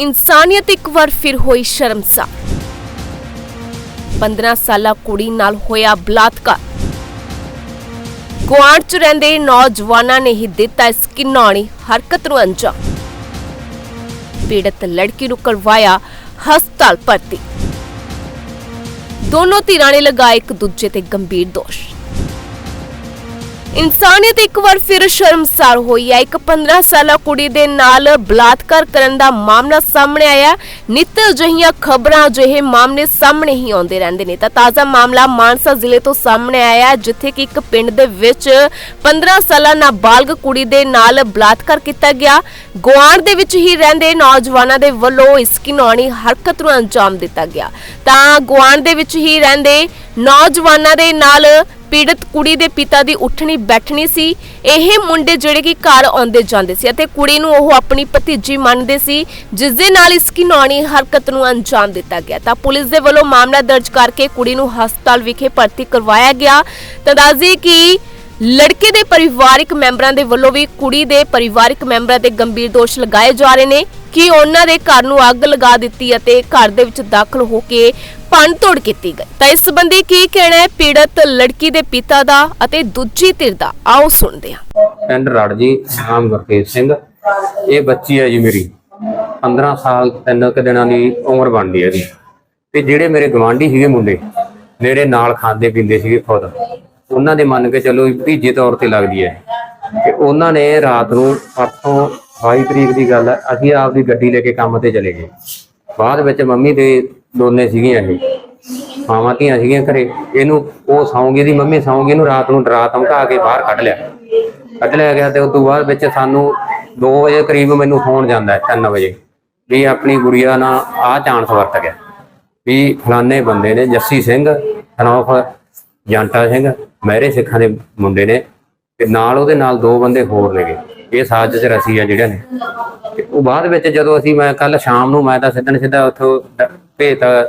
ਇਨਸਾਨੀਅਤ ਇੱਕ ਵਾਰ ਫਿਰ ਹੋਈ ਸ਼ਰਮਸਾਰ। 15 ਸਾਲਾ ਕੁੜੀ ਨਾਲ ਹੋਇਆ ਬਲਾਤਕਾਰ। ਗੁਆਂਢ ਚ ਰਹਿੰਦੇ ਨੌਜਵਾਨਾਂ ਨੇ ਹੀ ਦਿੱਤਾ ਇਸ ਕਿਨੌਣੀ ਹਰਕਤ ਨੂੰ ਅੰਜਾਮ। ਪੀੜਤ ਲੜਕੀ ਨੂੰ ਕਰਵਾਇਆ ਹਸਪਤਾਲ ਭਰਤੀ। ਦੋਨੋਂ ਧਿਰਾਂ ਨੇ ਲਗਾਏ ਇੱਕ ਦੂਜੇ ਤੇ ਗੰਭੀਰ ਦੋਸ਼। ਇਨਸਾਨੀਅਤ ਇੱਕ ਵਾਰ ਫਿਰ ਸ਼ਰਮਸਾਰ ਹੋਈ ਹੈ। ਇੱਕ 15 ਸਾਲਾ ਕੁੜੀ ਦੇ ਨਾਲ ਬਲਾਤਕਾਰ ਕਰਨ ਦਾ ਮਾਮਲਾ ਸਾਹਮਣੇ ਆਇਆ। ਹੈ। ਅਜਿਹੀਆਂ ਖਬਰਾਂ ਅਜਿਹੇ ਮਾਮਲੇ ਸਾਹਮਣੇ ਹੀ ਆਉਂਦੇ ਰਹਿੰਦੇ ਨੇ। ਤਾਂ ਤਾਜ਼ਾ ਮਾਮਲਾ ਮਾਨਸਾ ਜ਼ਿਲ੍ਹੇ ਤੋਂ ਸਾਹਮਣੇ ਆਇਆ ਜਿੱਥੇ ਕਿ ਇੱਕ ਪਿੰਡ ਦੇ ਵਿੱਚ 15 ਸਾਲਾ ਨਾਬਾਲਗ ਕੁੜੀ ਦੇ ਨਾਲ ਬਲਾਤਕਾਰ ਕੀਤਾ ਗਿਆ। ਗੁਆਂਢ ਦੇ ਵਿੱਚ ਹੀ ਰਹਿੰਦੇ ਨੌਜਵਾਨਾਂ ਦੇ ਵੱਲੋਂ ਇਸ ਘਿਨੌਣੀ ਹਰਕਤ ਨੂੰ ਅੰਜਾਮ ਦਿੱਤਾ ਗਿਆ। ਤਾਂ ਗੁਆਂਢ ਦੇ ਵਿੱਚ ਹੀ ਰਹਿੰਦੇ ਨੌਜਵਾਨਾਂ ਦੇ ਨਾਲ ਪੀੜਤ ਕੁੜੀ ਦੇ ਪਿਤਾ ਦੀ ਉੱਠਣੀ ਬੈਠਣੀ ਸੀ। ਇਹ ਮੁੰਡੇ ਜਿਹੜੇ ਕਿ ਘਰ ਆਉਂਦੇ ਜਾਂਦੇ ਸੀ ਅਤੇ ਕੁੜੀ ਨੂੰ ਉਹ ਆਪਣੀ ਭਤੀਜੀ ਮੰਨਦੇ ਸੀ ਜਿਸ ਦੇ ਨਾਲ ਇਸ ਘਿਨੌਣੀ ਹਰਕਤ ਨੂੰ ਅੰਜਾਮ ਦਿੱਤਾ ਗਿਆ। ਤਾਂ ਪੁਲਿਸ ਦੇ ਵੱਲੋਂ ਮਾਮਲਾ ਦਰਜ ਕਰਕੇ ਕੁੜੀ ਨੂੰ ਹਸਪਤਾਲ ਵਿਖੇ ਭਰਤੀ ਕਰਵਾਇਆ ਗਿਆ। ਤਾਂ ਦੱਸਦੀ ਕਿ ਲੜਕੇ ਦੇ ਪਰਿਵਾਰਕ ਮੈਂਬਰਾਂ ਦੇ ਵੱਲੋਂ ਵੀ ਕੁੜੀ ਦੇ ਪਰਿਵਾਰਕ ਮੈਂਬਰਾਂ ਤੇ ਗੰਭੀਰ ਦੋਸ਼ ਲਗਾਏ ਜਾ ਰਹੇ ਨੇ ਕਿ ਉਹਨਾਂ ਦੇ ਘਰ ਨੂੰ ਅੱਗ ਲਗਾ ਦਿੱਤੀ ਅਤੇ ਘਰ ਦੇ ਵਿੱਚ ਦਾਖਲ ਹੋ ਕੇ ਭੰਨਤੋੜ ਕੀਤੀ ਗਈ। ਤਾਂ ਇਸ ਸੰਬੰਧੀ ਕੀ ਕਹਿਣਾ ਹੈ? ਪੀੜਤ ਲੜਕੀ ਦੇ ਪਿਤਾ ਦਾ ਅਤੇ ਦੂਜੀ ਧਿਰ ਦਾ। ਆਓ ਸੁਣਦੇ ਹਾਂ। ਪਿੰਡ ਰੜ ਜੀ ਨਾਮ ਗੁਰਤੇਜ ਸਿੰਘ। ਇਹ ਬੱਚੀ ਹੈ ਜੀ ਮੇਰੀ। 15 ਸਾਲ, ਤਿੰਨ ਕੁ ਦਿਨਾਂ ਦੀ ਉਮਰ ਬਣਦੀ ਹੈ ਇਹਦੀ ਤੇ ਜਿਹੜੇ ਮੇਰੇ ਗਵਾਂਢੀ ਸੀਗੇ ਮੁੰਡੇ, ਮੇਰੇ ਨਾਲ ਖਾਂਦੇ ਪੀਂਦੇ ਸੀਗੇ ਖੁਦ। ਉਹਨਾਂ ਦੇ ਮੰਨ ਕੇ ਚੱਲੋ ਭੀਜੇ ਤੌਰ ਤੇ ਲੱਗਦੀ ਹੈ। ਤੇ ਉਹਨਾਂ ਨੇ ਰਾਤ ਨੂੰ ਪਰਸੋਂ 22 ਤਰੀਕ ਦੀ ਗੱਲ ਹੈ, ਅਸੀਂ ਆਪਦੀ ਗੱਡੀ ਲੈ ਕੇ ਕੰਮ ਤੇ ਚਲੇ ਗਏ। ਬਾਅਦ ਵਿੱਚ ਮੰਮੀ ਦੇ ਦੋਨੇ ਸੀਗੀਆਂ ਇਹ। ਮਾਵਾਂ ਧੀਆਂ ਸੀਗੀਆਂ ਘਰੇ। ਇਹਨੂੰ ਉਹ ਸੌਂਗੀ ਦੀ ਮੰਮੀ ਸੌਂਗੀ ਇਹਨੂੰ ਰਾਤ ਨੂੰ ਡਰਾ ਧਮਕਾ ਕੇ ਬਾਹਰ ਕੱਢ ਲਿਆ। ਕੱਢ ਲਿਆ ਗਿਆ ਤੇ ਉਸ ਤੋਂ ਬਾਅਦ ਵਿੱਚ ਸਾਨੂੰ 2 ਵਜੇ ਕਰੀਬ ਮੈਨੂੰ ਫੋਨ ਜਾਂਦਾ ਹੈ 3 ਵਜੇ, ਵੀ ਆਪਣੀ ਗੁੜੀਆ ਨਾਲ ਆਹ ਚਾਂਸ ਵਰਤ ਗਿਆ। ਵੀ ਫਲਾਣੇ ਬੰਦੇ ਨੇ ਜੱਸੀ ਸਿੰਘ ਹਨੌਫ ਜੰਟਾ ਸਿੰਘ, ਮਹਿਰੇ ਸਿੱਖਾਂ ਦੇ ਮੁੰਡੇ ਨੇ ਤੇ ਨਾਲ ਉਹਦੇ ਨਾਲ ਦੋ ਬੰਦੇ ਹੋਰ ਨੇਗੇ। ਇਹ ਸਾਜ਼ਿਸ਼ ਰਸੀ ਆ ਜਿਹੜਿਆਂ ਨੇ। ਤੇ ਉਹ ਬਾਅਦ ਵਿੱਚ ਜਦੋਂ ਅਸੀਂ ਮੈਂ ਕੱਲ ਸ਼ਾਮ ਨੂੰ ਮੈਂ ਤਾਂ ਸਿੱਧਣ ਸਿੱਧਾ ਉੱਥੋਂ ਭੇਜਤਾ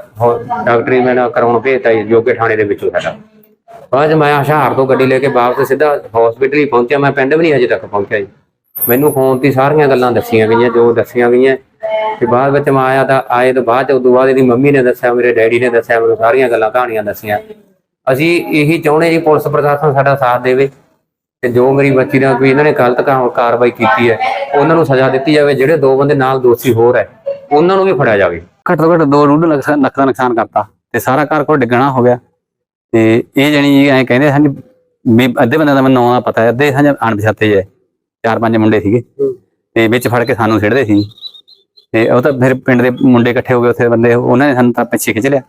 ਡਾਕਟਰੀ ਮੈਂ ਕਰਾਉਣ ਭੇਜਤਾ ਜੀ, ਜੋਗੇ ਥਾਣੇ ਦੇ ਵਿੱਚੋਂ ਸਾਡਾ। ਬਾਅਦ 'ਚ ਮੈਂ ਹਸ਼ਾਰ ਤੋਂ ਗੱਡੀ ਲੈ ਕੇ ਵਾਪਸ ਸਿੱਧਾ ਹਸਪੀਟਲ ਹੀ ਪਹੁੰਚਿਆ, ਮੈਂ ਪਿੰਡ ਵੀ ਨਹੀਂ ਹਜੇ ਤੱਕ ਪਹੁੰਚਿਆ ਜੀ। ਮੈਨੂੰ ਫੋਨ ਤੇ ਸਾਰੀਆਂ ਗੱਲਾਂ ਦੱਸੀਆਂ ਗਈਆਂ, ਜੋ ਦੱਸੀਆਂ ਗਈਆਂ। ਤੇ ਬਾਅਦ ਵਿੱਚ ਮੈਂ ਆਇਆ ਤਾਂ, ਆਏ ਤੋਂ ਬਾਅਦ 'ਚ, ਉਦੋਂ ਬਾਅਦ ਇਹਦੀ ਮੰਮੀ ਨੇ ਦੱਸਿਆ, ਮੇਰੇ ਡੈਡੀ ਨੇ ਦੱਸਿਆ, ਮੈਨੂੰ ਸਾਰੀਆਂ ਗੱਲਾਂ ਕਹਾਣੀਆਂ ਦੱਸੀਆਂ। ਅਸੀਂ ਇਹੀ ਚਾਹੁੰਦੇ ਜੀ, ਪੁਲਿਸ ਪ੍ਰਸ਼ਾਸਨ ਸਾਡਾ ਸਾਥ ਦੇਵੇ। ਤੇ ਜੋ ਮੇਰੀ ਬੱਚੀ ਨਾਲ ਕੋਈ ਇਹਨਾਂ ਨੇ ਗਲਤ ਕਾਰਵਾਈ ਕੀਤੀ ਹੈ, ਉਹਨਾਂ ਨੂੰ ਸਜ਼ਾ ਦਿੱਤੀ ਜਾਵੇ, ਜਿਹੜੇ ਦੋ ਬੰਦੇ ਨਾਲ ਦੋਸ਼ੀ ਹੋਰ ਹੈ, ਉਹਨਾਂ ਨੂੰ ਵੀ ਫੜਿਆ ਜਾਵੇ। ਘੱਟ ਤੋਂ ਘੱਟ ਦੋ ਰੂਡ ਲੱਖ ਦਾ ਨੁਕਸਾਨ ਕਰਤਾ ਤੇ ਸਾਰਾ ਘਰ ਕੋਲ ਡਿੱਗਣਾ ਹੋ ਗਿਆ। ਤੇ ਇਹ ਜਣੀ ਐ ਕਹਿੰਦੇ ਹਨ ਵੀ ਅੱਧੇ ਬੰਦੇ ਦਾ ਮੈਨੂੰ ਨਾਂ ਦਾ ਪਤਾ ਹੈ ਅੱਧੇ ਹਨ ਅਣਪਛਾਤੇ ਜੇ ਚਾਰ ਪੰਜ ਮੁੰਡੇ ਸੀਗੇ। ਤੇ ਵਿੱਚ ਫੜ ਕੇ ਸਾਨੂੰ ਛਿੜਦੇ ਸੀ। ਤੇ ਉਹ ਤਾਂ ਫਿਰ ਪਿੰਡ ਦੇ ਮੁੰਡੇ ਇਕੱਠੇ ਹੋ ਗਏ ਉੱਥੇ ਬੰਦੇ ਉਹਨਾਂ ਨੇ ਸਾਨੂੰ ਤਾਂ ਪਿੱਛੇ ਖਿੱਚ ਲਿਆ।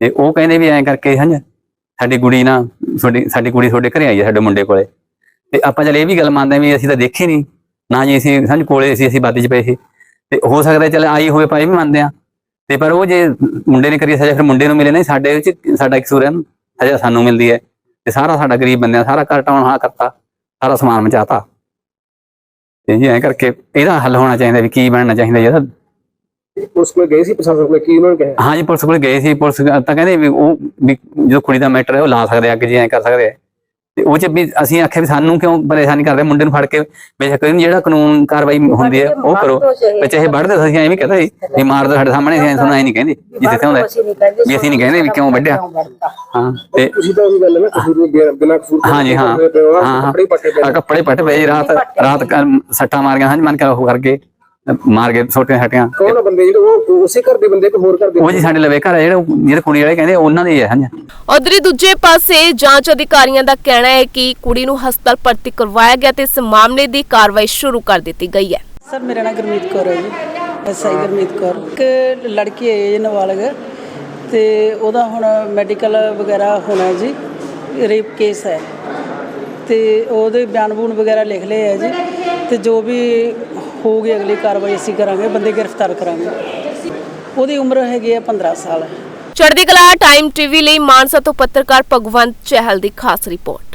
ਤੇ ਉਹ ਕਹਿੰਦੇ ਵੀ ਐਂ ਕਰਕੇ ਹਨ ਸਾਡੀ ਕੁੜੀ ਨਾ ਤੁਹਾਡੀ ਸਾਡੀ ਕੁੜੀ ਤੁਹਾਡੇ ਘਰੇ ਆਈ ਹੈ ਸਾਡੇ ਮੁੰਡੇ ਕੋਲੇ। ਤੇ ਆਪਾਂ ਚਲ ਇਹ ਵੀ ਗੱਲ ਮੰਨਦੇ ਵੀ ਅਸੀਂ ਤਾਂ ਦੇਖੀ ਨਹੀਂ ਨਾ ਜੀ ਅਸੀਂ ਸਾਨੂੰ ਕੋਲੇ ਸੀ ਅਸੀਂ ਬਾਦੀ ਚ ਪਏ ਸੀ। ਤੇ ਹੋ ਸਕਦਾ ਚਲ ਆਈ ਹੋਵੇ ਇਹ ਵੀ ਮੰਨਦੇ ਆ ਤੇ ਪਰ ਉਹ ਜੇ ਮੁੰਡੇ ਨੇ ਕਰੀ ਸਜ਼ਾ ਫਿਰ ਮੁੰਡੇ ਨੂੰ ਮਿਲੇ ਨਹੀਂ ਸਾਡੇ ਵਿੱਚ ਸਾਡਾ ਕਸੂਰ ਹੈ ਸਜ਼ਾ ਸਾਨੂੰ ਮਿਲਦੀ ਹੈ। ਤੇ ਸਾਰਾ ਸਾਡਾ ਗਰੀਬ ਬੰਦਿਆਂ ਸਾਰਾ ਘਰ ਟਾਉਣ ਹਾਂ ਕਰਤਾ ਸਾਰਾ ਸਮਾਨ ਮਚਾਤਾ। ਤੇ ਜੀ ਐਂ ਕਰਕੇ ਇਹਦਾ ਹੱਲ ਹੋਣਾ ਚਾਹੀਦਾ ਵੀ ਕੀ ਬਣਨਾ ਚਾਹੀਦਾ ਇਹਦਾ। ਉਸ ਕੋਲ ਗਏ ਸੀ ਪ੍ਰਸ਼ਾਸਨ ਕੋਲ ਕੀ ਉਹਨਾਂ ਨੇ ਕਿਹਾ? ਹਾਂ ਜੀ ਪੁਲਿਸ ਕੋਲ ਗਏ ਸੀ ਪੁਲਿਸ ਤਾਂ ਕਹਿੰਦੇ ਵੀ ਉਹ ਵੀ ਜੋ ਕੁੜੀ ਦਾ ਮੈਟਰ ਹੈ ਉਹ ਲਾ ਸਕਦੇ ਆ ਅੱਗੇ ਜੀ ਐਂ ਕਰ ਸਕਦੇ ਆ। ਤੇ ਉਹ ਚ ਵੀ ਅਸੀਂ ਆਖਿਆ ਵੀ ਸਾਨੂੰ ਕਿਉਂ ਪਰੇਸ਼ਾਨੀ ਕਰਦੇ ਮੁੰਡੇ ਨੂੰ ਫੜ ਕੇ ਬੇਸ਼ੱਕ ਜਿਹੜਾ ਕਾਨੂੰਨ ਕਾਰਵਾਈ ਹੁੰਦੀ ਹੈ ਉਹ ਕਰੋ। ਤੇ ਚਾਹੇ ਵੱਢਦੇ ਅਸੀਂ ਐਵੇਂ ਕਹਿੰਦੇ ਸੀ ਵੀ ਮਾਰ ਦੋ ਸਾਡੇ ਸਾਹਮਣੇ ਅਸੀਂ ਤੁਹਾਨੂੰ ਐਂ ਨਹੀਂ ਕਹਿੰਦੇ ਜਿੱਥੇ ਤੇ ਹੁੰਦਾ। ਵੀ ਅਸੀਂ ਨਹੀਂ ਕਹਿੰਦੇ ਵੀ ਕਿਉਂ ਵੱਢਿਆ। ਹਾਂ ਤੇ ਤੁਸੀਂ ਤਾਂ ਉਹੀ ਗੱਲ ਹੈ ਨਾ ਕਸੂਰ ਨੂੰ ਬਿਨਾਂ- ਕਸੂਰ ਤੋਂ ਹਾਂ। ਜੀ ਹਾਂ ਹੋ, ਹਾਂ ਹਾਂ ਕੱਪੜੇ ਪੱਟੇ ਪਏ ਰਾਤ ਰਾਤ ਸੱਟਾਂ ਮਾਰੀਆਂ ਹਾਂ ਜੀ ਮਨ ਕਰ ਉਹ ਕਰਕੇ। ਮਾਰ ਕੇ ਛੋਟੀਆਂ ਛੱਟੀਆਂ ਕੌਣ ਆ ਬੰਦੇ ਜਿਹੜੇ ਉਹ ਉਸੇ ਘਰ ਦੇ ਬੰਦੇ ਕੋ ਹੋਰ ਘਰ ਦੇ ਉਹ ਜੀ ਸਾਡੇ ਲਵੇ ਘਰ ਆ ਜਿਹੜੇ ਜਿਹੜੇ ਕੁੜੀ ਵਾਲੇ ਕਹਿੰਦੇ ਉਹਨਾਂ ਦੇ ਹੀ ਹੈ ਹਾਂ ਜੀ ਉਧਰੀ ਦੂਜੇ ਪਾਸੇ ਜਾਂਚ ਅਧਿਕਾਰੀਆਂ ਦਾ ਕਹਿਣਾ ਹੈ ਕਿ ਕੁੜੀ ਨੂੰ ਹਸਪਤਾਲ ਭਰਤੀ ਕਰਵਾਇਆ ਗਿਆ ਤੇ ਇਸ ਮਾਮਲੇ ਦੀ ਕਾਰਵਾਈ ਸ਼ੁਰੂ ਕਰ ਦਿੱਤੀ ਗਈ ਹੈ। ਸਰ ਮੇਰਾ ਨਾਮ ਗੁਰਮੀਤ ਕੌਰ ਹੈ ਜੀ। ਐਸਆਈ ਗੁਰਮੀਤ ਕੌਰ। ਇੱਕ ਲੜਕੀ ਹੈ ਜੀ ਨਾਬਾਲਗ। ਤੇ ਉਹਦਾ ਹੁਣ ਮੈਡੀਕਲ ਵਗੈਰਾ ਹੋਣਾ ਜੀ। ਰੇਪ ਕੇਸ ਹੈ। ਤੇ ਉਹਦੇ ਬਿਆਨ ਬੂਨ ਵਗੈਰਾ ਲਿਖ ਲਏ ਹੈ ਜੀ। ਤੇ ਜੋ ਵੀ ਹੋਊਗੀ ਅਗਲੀ ਕਾਰਵਾਈ ਅਸੀਂ ਕਰਾਂਗੇ, ਬੰਦੇ ਗ੍ਰਿਫਤਾਰ ਕਰਾਂਗੇ। ਉਹਦੀ ਉਮਰ ਹੈਗੀ ਹੈ 15 ਸਾਲ। ਚੜ੍ਹਦੀ ਕਲਾ ਟਾਈਮ ਟੀਵੀ ਲਈ ਮਾਨਸਾ ਤੋਂ ਪੱਤਰਕਾਰ ਭਗਵੰਤ ਚਹਿਲ ਦੀ ਖਾਸ ਰਿਪੋਰਟ।